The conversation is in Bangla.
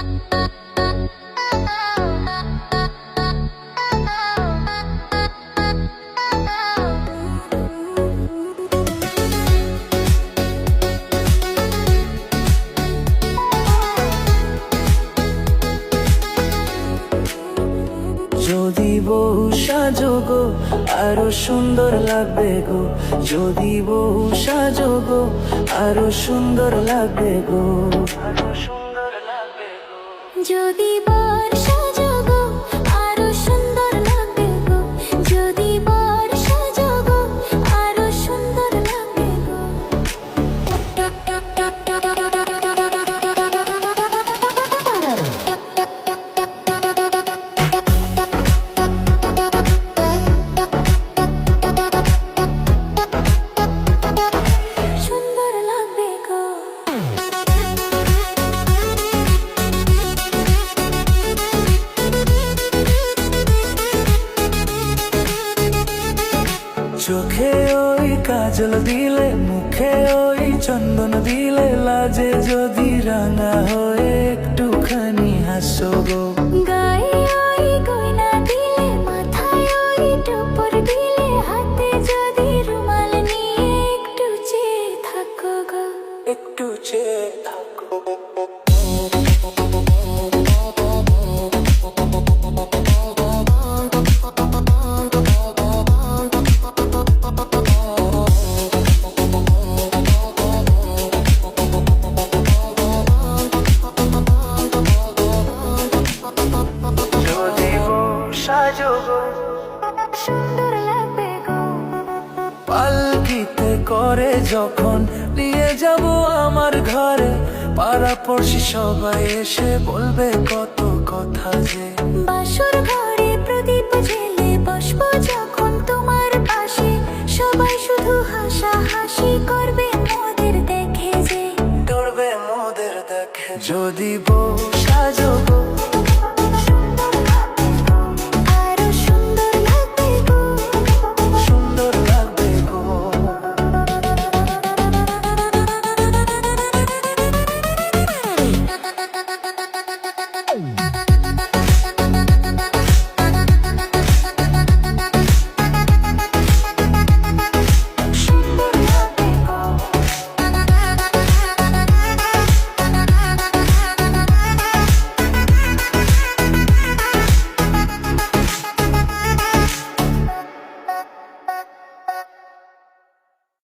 যদি বহু সাজো গো আরও সুন্দর লাগবে গো। যদি বহু সাজো গো আরও সুন্দর লাগবে গো। যদি বর্ষা চোখে ওই কাজল দিলে মুখে ওই চন্দন দিলে লাজে যদি রাঙা হয়ে একটুখানি হাসো গো। গায়ে ওই গয়না দিলে মাথায় ওই টুপুর দিলে হাতে যদি রুমাল নিয়ে একটু চেয়ে থাকো গো। একটু চেয়ে থাকো। সাজো সুন্দর লাগবে গো। পালকিতে করে যখন নিয়ে যাব আমার ঘরে পাড়া পড়শি সবাই এসে বলবে কত কথা যে। বাসর ঘরে প্রদীপ জেলে বসবো যখন তোমার পাশে। সবাই শুধু হাসা হাসি করবে মোদের দেখে যে। দৌড়বে মোদের দেখে। যদি গো